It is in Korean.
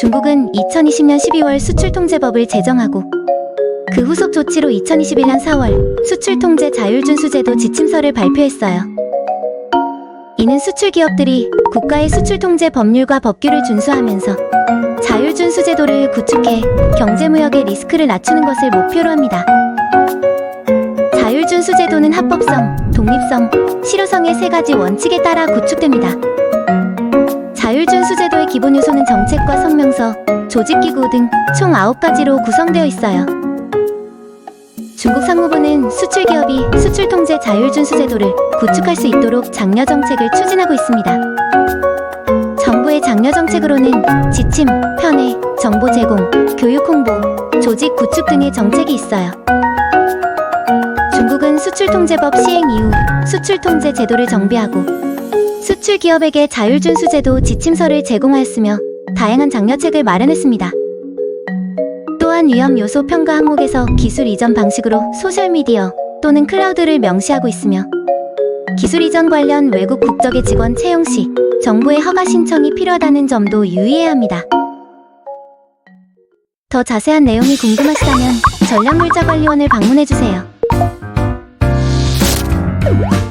중국은 2020년 12월 수출통제법을 제정하고 그 후속 조치로 2021년 4월 수출통제 자율준수제도 지침서를 발표했어요. 이는 수출기업들이 국가의 수출통제 법률과 법규를 준수하면서 자율준수제도를 구축해 경제무역의 리스크를 낮추는 것을 목표로 합니다. 자율준수제도는 합법성, 독립성, 실효성의 세 가지 원칙에 따라 구축됩니다. 자율준 수제도의 기본 요소는 정책과 성명서, 조직기구 등 총 9가지로 구성되어 있어요. 중국 상무부는 수출기업이 수출통제 자율준수제도를 구축할 수 있도록 장려 정책을 추진하고 있습니다. 정부의 장려 정책으로는 지침, 편의, 정보 제공, 교육 홍보, 조직 구축 등의 정책이 있어요. 수출통제법 시행 이후 수출통제 제도를 정비하고 수출 기업에게 자율준수제도 지침서를 제공하였으며 다양한 장려책을 마련했습니다. 또한 위험 요소 평가 항목에서 기술 이전 방식으로 소셜미디어 또는 클라우드를 명시하고 있으며 기술 이전 관련 외국 국적의 직원 채용 시 정부의 허가 신청이 필요하다는 점도 유의해야 합니다. 더 자세한 내용이 궁금하시다면 전략물자관리원을 방문해주세요. 음.